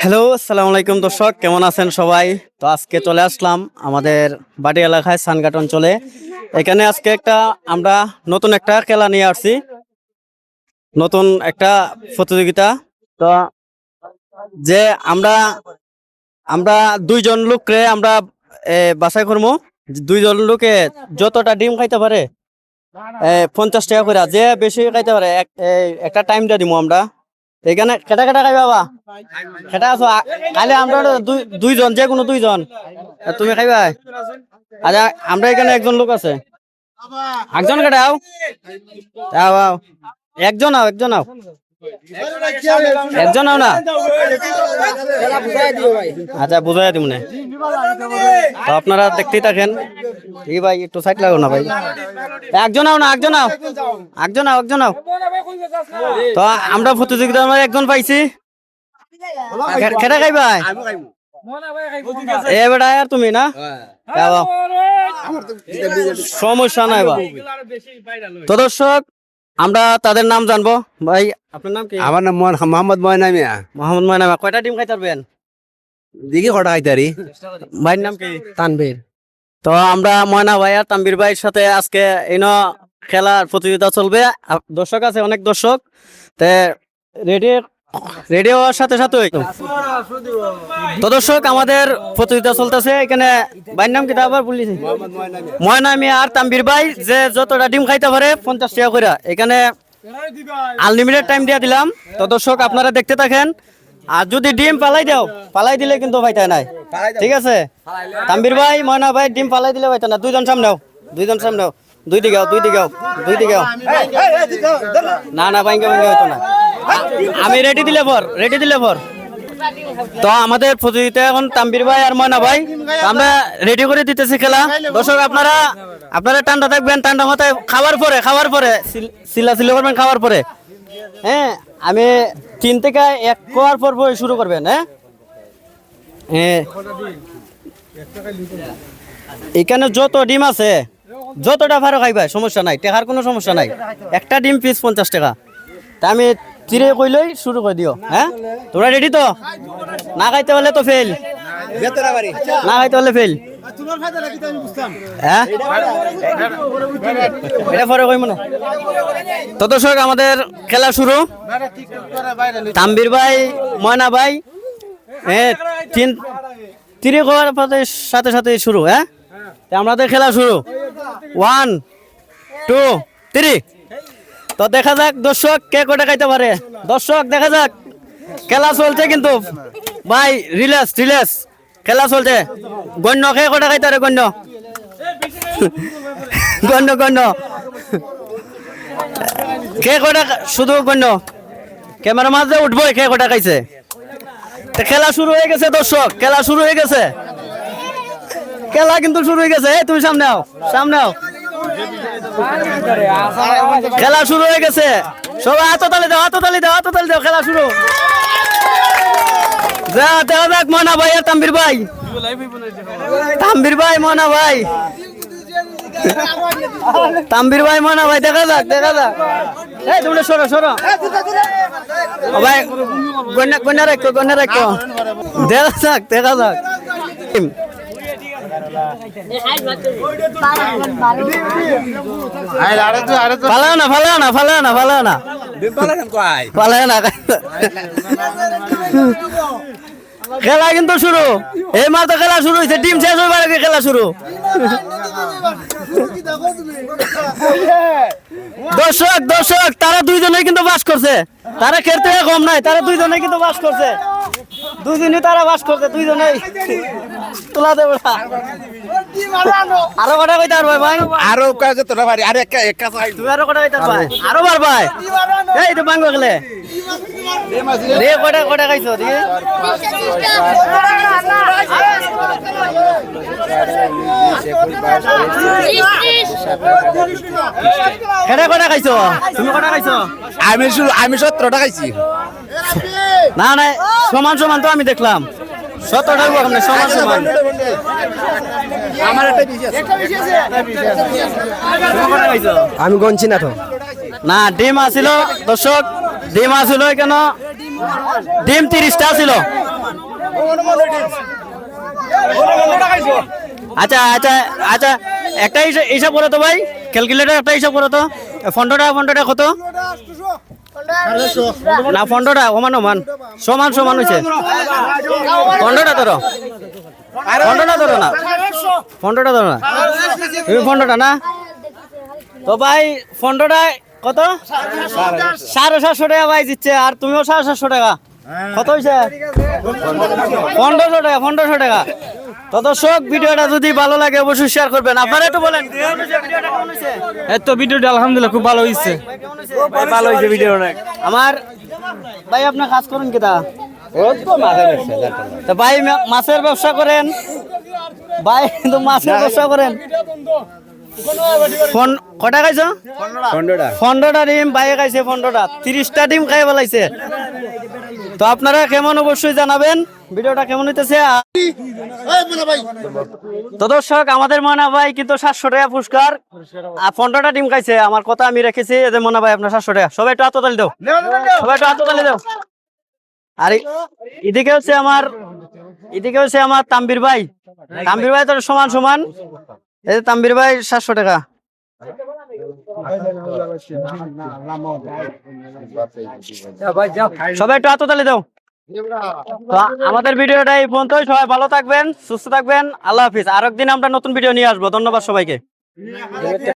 Hello আসসালামু আলাইকুম দর্শক। কেমন আছেন সবাই? তো আজকে চলে আসলাম আমাদের বাড়ি এলাকায় সানঘাট অঞ্চলে এখানে আজকে একটা আমরা নতুন একটা খেলা নিয়ে আসছি। নতুন একটা প্রতিযোগিতা। তো যে আমরা আমরা দুইজন লোকরে আমরা বাছাই করব দুইজন লোকে যতটা ডিম খাইতে পারে পঞ্চাশ টাকা করে যে বেশি খাইতে পারে, এক- একটা টাইম দিয়ে দিব আমরা। এখানে খেটা খেটা খাই বাবা? খেটা আছো? কালে আমরা দুই, দুইজন যে কোনো দুইজন তুমি খাইবা? আচ্ছা আমরা এখানে একজন লোক আছে। একজন খেটাও একজন আও একজন আও। একজন আও না আচ্ছা বুঝাই দিব না তো আপনারা দেখতেই থাকেন। এই ভাই, একটু সাইড লাগো না ভাই। একজন আও না, একজন আও। একজন আও একজন আও। তো আমরা প্রতিযোগিতার মধ্যে একজন পাইছি। কেটা খাইবা? এ বেটা, আর তুমি না? সমস্যা নাই বা। তো দর্শক আমরা তাদের নাম জানব। ভাই আপনার নাম কি? আমার নাম মোহাম্মদ ময়না মিয়া মোহাম্মদ ময়নামা কয়টা ডিম খাইতে পারবেন? দেখি কটা খাইতারি ভাইয়ের নাম কি? তানবীর তো আমরা ময়না ভাই আর তানবীর ভাইয়ের সাথে আজকে এন খেলার প্রতিযোগিতা চলবে। দর্শক আছে অনেক দর্শক। তে রেডি? রেডি হওয়ার সাথে সাথে তো দর্শক, আমাদের প্রতিযোগিতা চলতেছে। এখানে ভাইয়ের নাম কি? তা আবার বলিস ময়না মিয়া আর তাম্বির ভাই, যে যতটা ডিম খাইতে পারে পঞ্চাশ টাকা করে এখানে আনলিমিটেড টাইম দিয়ে দিলাম। তো দর্শক, আপনারা দেখতে থাকেন। আর যদি ডিম পালাই দাও, পালাই দিলে কিন্তু ভাইটা নাই। ঠিক আছে? তাম্বির ভাই, ময়না ভাই, ডিম পালাই দিলে ভাইটা না দুইজন সামনেও দুইজন সামনেও দুই দিকেও দুই দিকেও দুই দিকেও না না, ভাইঙ্গে ভাইঙ্গে হইতো না। আমি রেডি দিলে পর রেডি দিলে পর। তো আমাদের প্রতিযোগিতা এখন তাম্বির ভাই আর ময়না ভাই। আমরা রেডি করে দিতেছি খেলা। দর্শক, আপনারা আপনারা ঠান্ডা থাকবেন, ঠান্ডা মাথায় খাওয়ার পরে খাওয়ার পরে, সিল- সিলা করবেন খাওয়ার পরে। হ্যাঁ আমি তিন থেকে এক কোয়ার পর পর শুরু করবেন হ্যাঁ? হ্যাঁ। এখানে যত ডিম আছে, যতটা ভালো খাইবা, সমস্যা নাই টেকার কোনো সমস্যা নাই। একটা ডিম পিস পঞ্চাশ টাকা। তা আমি চিরে কইলই শুরু করে দিও হ্যাঁ? তোমরা রেডি তো? না খাইতে হলে তো ফেল না খাইতে হলে ফেল হ্যাঁ? তো দর্শক, আমাদের খেলা শুরু। তাম্বির ভাই, ময়না ভাই হ্যাঁ তিন তিরি করার সাথে সাথে শুরু হ্যাঁ? আমাদের খেলা শুরু। ওয়ান টু থ্রি তো দেখা যাক, দর্শক কে কোটা খাইতে পারে। দর্শক, দেখা যাক। খেলা চলছে কিন্তু। ভাই রিল্যাক্স রিল্যাক্স খেলা চলছে। গণ্য, কে কোটা খাইতে পারে গণ্য? গণ্য গণ্য। কে কোটা শুধু গণ্য। ক্যামেরা মাঝে উঠবই কে কোটা খাইছে। খেলা শুরু হয়ে গেছে, দর্শক। খেলা শুরু হয়ে গেছে। খেলা কিন্তু শুরু হয়ে গেছে। তুমি সামনে আও সামনে আও। খেলা শুরু হয়ে গেছে। সবাই হাত তালি দাও, হাত তালি দাও, হাত তালি দাও, খেলা শুরু। যা, দেখা যাক, মনা ভাই আর তাম্বির ভাই। তাম্বির ভাই, মনা ভাই। তাম্বির ভাই, মনা ভাই, দেখা যাক দেখা যাক। এই তোমরা সরো ভাই গন্যা গন্যা রাখো গন্যা রাখো। দেখা যাক দেখা যাক। খেলা কিন্তু শুরু। এই মাত্র খেলা শুরু হয়েছে টিম শেষ হইবার আগে খেলা শুরু। দর্শক দর্শক, তারা দুইজনে কিন্তু বাস করছে। তারা খেলতে কম নাই, তারা দুইজনে কিন্তু বাস করছে। দুইজনে তারা বাস করছে, দুইজনেই। তোলা দেবে আরও কটা কইতে পারবে ভাই? আরও কাজে তোরা বাড়ি আরে একা একা চাই। তুমি আরও কটা কইতে পারবে? আরও। বার ভাই এই তো বাঙ্গ গেলে রে কটা কটা খাইছো দি কেটা কটা খাইছো তুমি কটা খাইছো আমি আমি সতেরোটা খাইছি না না সমান সমান তো আমি দেখলাম। সমান সমান আমার একটা কটা খাইছো আমি গনছি না তো। না ডিম আছিল দর্শক ডিম আছিল কেন? ডিম তিরিশটা ছিল আচ্ছা আচ্ছা আচ্ছা একটা হিসাব করো তো ভাই ক্যালকুলেটার একটা হিসাব করো তো। পনেরোটা কত? না পনেরোটা সমান সমান সমান সমান হয়েছে পনেরোটা ধরো। পনেরোটা ধরো না। পনেরোটা ধরো না। তুমি পনেরোটা না? তো ভাই পনেরোটা কত? সাড়ে সাতশো টাকা ভাই দিচ্ছে আর তুমিও সাড়ে সাতশো টাকা। কত হয়েছে পনেরোশো টাকা পনেরোশো টাকা। তো দর্শক ভিডিওটা যদি ভালো লাগে অবশ্যই শেয়ার করবেন। আপনারা একটু বলেন ভিডিওটা কেমন হয়েছে? এই তো ভিডিওটা আলহামদুলিল্লাহ খুব ভালো হয়েছে। ভালো হয়েছে ভিডিও অনেক। আমার ভাই আপনার কাজ করেন কেটা তো? ভাই মাছের ব্যবসা করেন? ভাই তো মাছের ব্যবসা করেন? ফোন কটা খাইছ? পনেরোটা ডিম বাইরে খাইছে পনেরোটা তিরিশটা ডিম খাই বলাইছে তো আপনারা কেমন অবশ্যই জানাবেন। ভিডিওটা কেমন হইতেছে? তো দর্শক আমাদের মনা ভাই কিন্তু সাতশো টাকা পুরস্কার। পনেরোটা ডিম খাইছে। আমার কথা আমি রেখেছি এদের মনা ভাই আপনার সাতশো টাকা। সবাই একটু হাততালি দাও। সবাই একটু হাততালি দাও। আর এদিকে হচ্ছে আমার এদিকে হচ্ছে আমার তাম্বির ভাই। তাম্বির ভাই তো সমান সমান। এই যে তাম্বির ভাই সাতশো টাকা। সবাই একটু হাততালি দাও আমাদের ভিডিওটা এই পর্যন্ত সবাই ভালো থাকবেন, সুস্থ থাকবেন। আল্লাহ হাফিজ। আর একদিন আমরা নতুন ভিডিও নিয়ে আসব। ধন্যবাদ সবাইকে।